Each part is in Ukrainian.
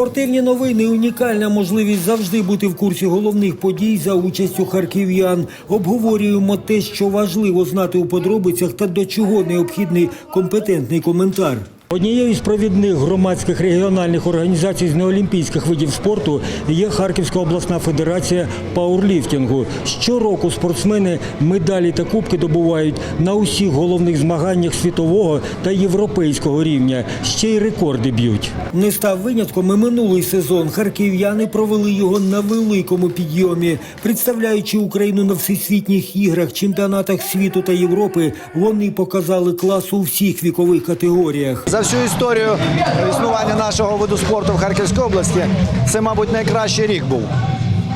Спортивні новини унікальна можливість завжди бути в курсі головних подій за участю харків'ян. Обговорюємо те, що важливо знати у подробицях та до чого необхідний компетентний коментар. Однією з провідних громадських регіональних організацій з неолімпійських видів спорту є Харківська обласна федерація пауерліфтингу. Щороку спортсмени медалі та кубки добувають на усіх головних змаганнях світового та європейського рівня. Ще й рекорди б'ють. Не став винятком і минулий сезон. Харків'яни провели його на великому підйомі, представляючи Україну на всесвітніх іграх, чемпіонатах світу та Європи. Вони показали клас у всіх вікових категоріях. За всю історію існування нашого виду спорту в Харківській області це, мабуть, найкращий рік був.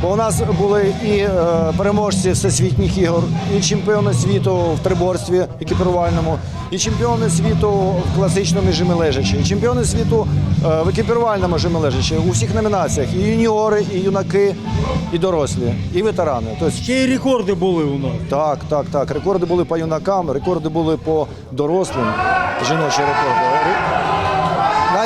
Бо у нас були і е, переможці всесвітніх ігор, і чемпіони світу в триборстві екіпірувальному, і чемпіони світу в класичному жимі лежачі, і чемпіони світу е, в екіпірувальному жимі лежачі у всіх номінаціях. І юніори, і юнаки, і дорослі, і ветерани. Тобто Ще й рекорди були у нас. так, так, так. Рекорди були по юнакам, рекорди були по дорослим, жіночі рекорди.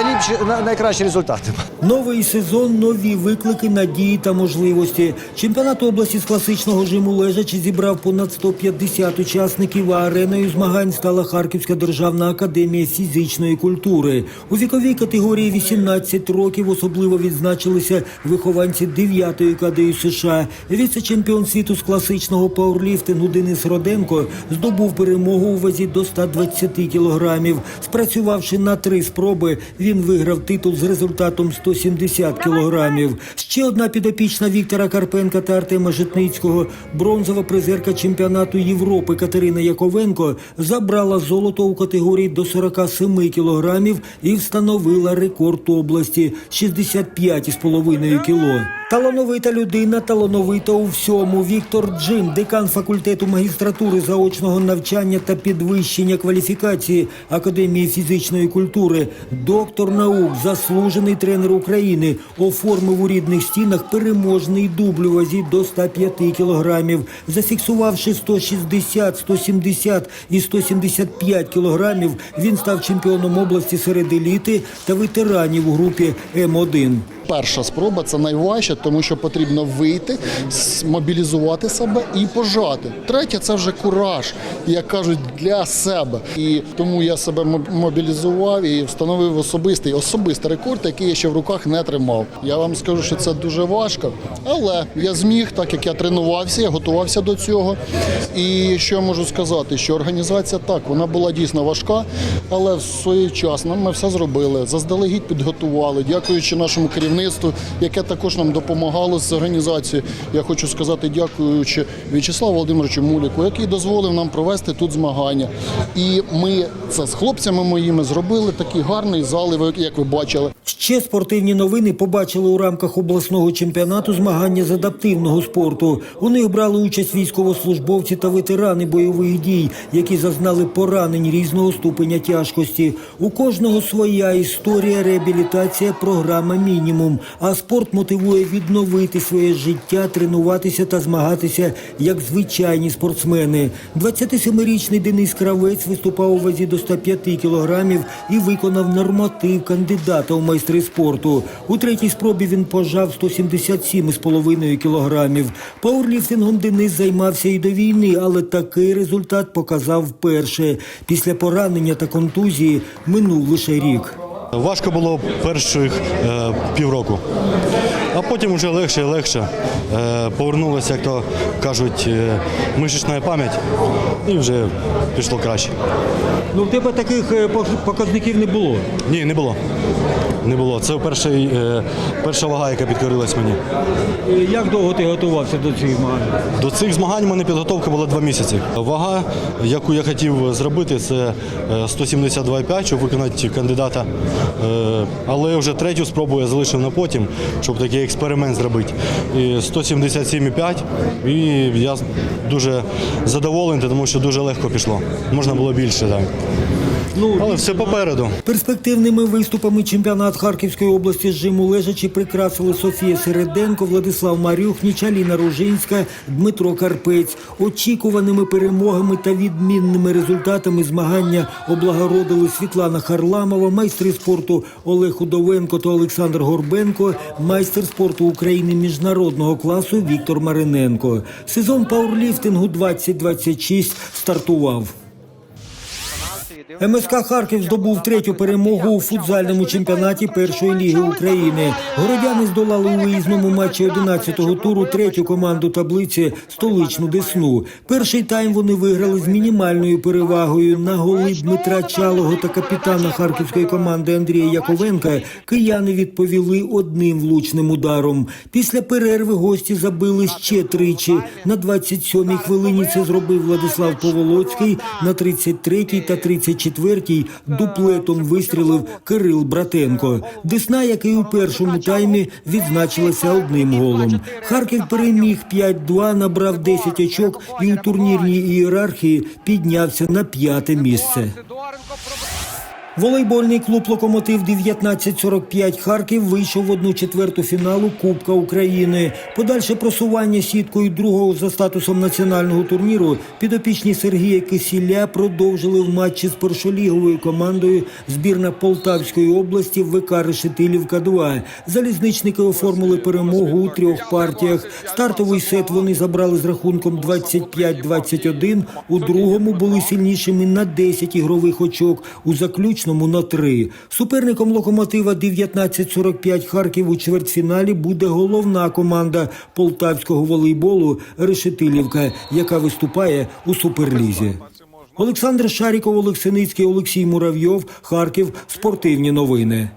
Найліпші, на- найкращі результати. Новий сезон, нові виклики, надії та можливості. Чемпіонат області з класичного жиму лежачі зібрав понад 150 учасників, а ареною змагань стала Харківська державна академія фізичної культури. У віковій категорії 18 років особливо відзначилися вихованці 9-ї КДЮ США. Віце-чемпіон світу з класичного пауерліфтингу Денис Роденко здобув перемогу у вазі до 120 кілограмів. Спрацювавши на три спроби, він виграв титул з результатом 170 кілограмів. Ще одна підопічна Віктора Карпенка та Артема Житницького, бронзова призерка чемпіонату Європи Катерина Яковенко забрала золото у категорії до 47 кілограмів і встановила рекорд області 65,5 кіло. Талановита людина, талановита у всьому. Віктор Джим, декан факультету магістратури заочного навчання та підвищення кваліфікації Академії фізичної культури, доктор наук, заслужений тренер України, оформив у рідних стінах переможний дубль у вазі до 105 кілограмів, зафіксувавши 160, 170 і 175 кілограмів. Він став чемпіоном області серед еліти та ветеранів у групі М1. Перша спроба це найважче, тому що потрібно вийти, мобілізувати себе і пожати. Третє це вже кураж, як кажуть, для себе. І тому я себе мобілізував і встановив особистий особистий рекорд, який я ще в руках не тримав. Я вам скажу, що це дуже важко, але я зміг, так як я тренувався, я готувався до цього. І що я можу сказати, що організація так, вона була дійсно важка, але своєчасно ми все зробили. Заздалегідь підготували, дякуючи нашому керівництву, яке також нам допомагало з організацією. Я хочу сказати, дякуючи В'ячеславу Володимировичу Муліку, який дозволив нам провести тут змагання. І ми це з хлопцями моїми зробили такий гарний зал, як ви бачили. Ще спортивні новини побачили у рамках обласного чемпіонату змагання з адаптивного спорту. У них брали участь військовослужбовці та ветерани бойових дій, які зазнали поранень різного ступеня тяжкості. У кожного своя історія, реабілітація, програма мінімум. А спорт мотивує відновити своє життя, тренуватися та змагатися як звичайні спортсмени. 27-ричний Денис Кравець виступав у вазі до 105 кілограмів і виконав норматив кандидата у майстри спорту. У третій спробі він пожав 177,5 кілограмів. Пауерліфтингом Денис займався і до війни, але такий результат показав вперше. Після поранення та контузії минув лише рік. Важко було перших е, півроку, а потім вже легше і легше. Е, повернулося, як то кажуть, е, мишечна пам'ять, і вже пішло краще. Ну, в тебе таких е, показників не було. Ні, не було. Не було. Це перший, е, перша вага, яка підкорилась мені. Е, Як довго ти готувався до цих змагань? До цих змагань у мене підготовка була два місяці. Вага, яку я хотів зробити, це е, 172,5, щоб виконати кандидата. Е, Але вже третю спробу я залишив на потім, щоб такий експеримент зробити. 177,5. І я дуже задоволений, тому що дуже легко пішло. Можна було більше. Так. Але все попереду. Перспективними виступами чемпіонат Харківської області з жиму лежачі прикрасили Софія Середенко, Владислав Марюхніч, Аліна Ружинська, Дмитро Карпець. Очікуваними перемогами та відмінними результатами змагання облагородили Світлана Харламова, майстри спорту Олег Худовенко та Олександр Горбенко, майстер спорту України міжнародного класу Віктор Мариненко. Сезон пауерліфтингу 2026 стартував. МСК Харків здобув третю перемогу у футзальному чемпіонаті першої ліги України. Городяни здолали у виїзному матчі 11-го туру третю команду таблиці столичну Десну. Перший тайм вони виграли з мінімальною перевагою на голи Дмитра Чалого та капітана харківської команди Андрія Яковенка. Кияни відповіли одним влучним ударом. Після перерви гості забили ще тричі. На 27-й хвилині це зробив Владислав Поволоцький, на 33-й та 34-й дуплетом вистрілив Кирил Братенко. Десна, який у першому таймі відзначилася одним голом. Харків переміг 5-2, набрав 10 очок. І у турнірній ієрархії піднявся на п'яте місце. Волейбольний клуб Локомотив 1945 Харків вийшов в одну четверту фіналу Кубка України. Подальше просування сіткою другого за статусом національного турніру підопічні Сергія Кисіля продовжили в матчі з першоліговою командою збірна Полтавської області ВК Решетилівка 2 Залізничники оформили перемогу у трьох партіях. Стартовий сет вони забрали з рахунком 25-21. У другому були сильнішими на 10 ігрових очок. У заключному на 3. Суперником локомотива 1945 Харків у чвертьфіналі буде головна команда полтавського волейболу Решетилівка, яка виступає у суперлізі. Олександр Шаріков, Олексиницький, Олексій Муравйов, Харків. Спортивні новини.